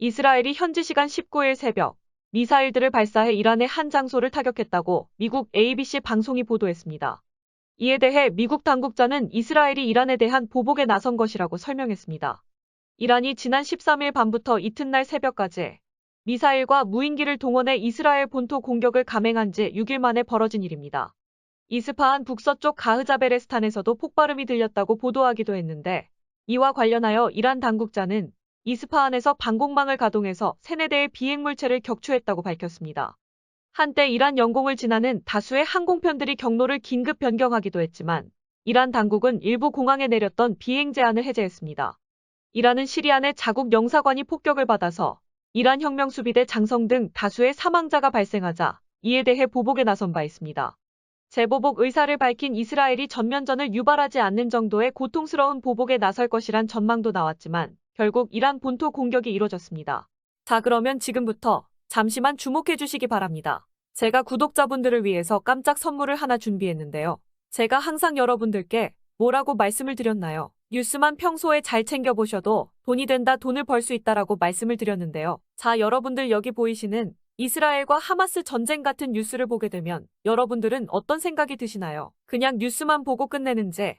이스라엘이 현지 시간 19일 새벽 미사일들을 발사해 이란의 한 장소를 타격했다고 미국 ABC 방송이 보도했습니다. 이에 대해 미국 당국자는 이스라엘이 이란에 대한 보복에 나선 것이라고 설명했습니다. 이란이 지난 13일 밤부터 이튿날 새벽까지 미사일과 무인기를 동원해 이스라엘 본토 공격을 감행한 지 6일 만에 벌어진 일입니다. 이스파한 북서쪽 가흐자베레스탄에서도 폭발음이 들렸다고 보도하기도 했는데 이와 관련하여 이란 당국자는 이스파한에서 방공망을 가동해서 세네 대의 비행물체를 격추했다고 밝혔습니다. 한때 이란 영공을 지나는 다수의 항공편들이 경로를 긴급 변경하기도 했지만 이란 당국은 일부 공항에 내렸던 비행 제한을 해제했습니다. 이란은 시리아 내 자국 영사관이 폭격을 받아서 이란 혁명 수비대 장성 등 다수의 사망자가 발생하자 이에 대해 보복에 나선 바 있습니다. 재보복 의사를 밝힌 이스라엘이 전면전을 유발하지 않는 정도의 고통스러운 보복에 나설 것이란 전망도 나왔지만 결국 이란 본토 공격이 이뤄졌습니다. 자 그러면 지금부터 잠시만 주목해 주시기 바랍니다. 제가 구독자분들을 위해서 깜짝 선물을 하나 준비했는데요. 제가 항상 여러분들께 뭐라고 말씀을 드렸나요? 뉴스만 평소에 잘 챙겨보셔도 돈이 된다 돈을 벌 수 있다라고 말씀을 드렸는데요. 자 여러분들 여기 보이시는 이스라엘과 하마스 전쟁 같은 뉴스를 보게 되면 여러분들은 어떤 생각이 드시나요? 그냥 뉴스만 보고 끝내는지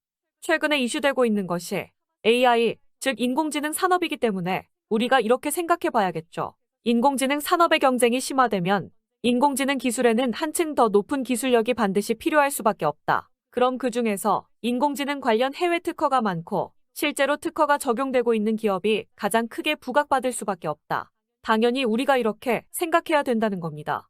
최근에 이슈되고 있는 것이 AI 즉 인공지능 산업이기 때문에 우리가 이렇게 생각해 봐야겠죠. 인공지능 산업의 경쟁이 심화되면 인공지능 기술에는 한층 더 높은 기술력이 반드시 필요할 수밖에 없다. 그럼 그 중에서 인공지능 관련 해외 특허가 많고 실제로 특허가 적용되고 있는 기업이 가장 크게 부각받을 수밖에 없다. 당연히 우리가 이렇게 생각해야 된다는 겁니다.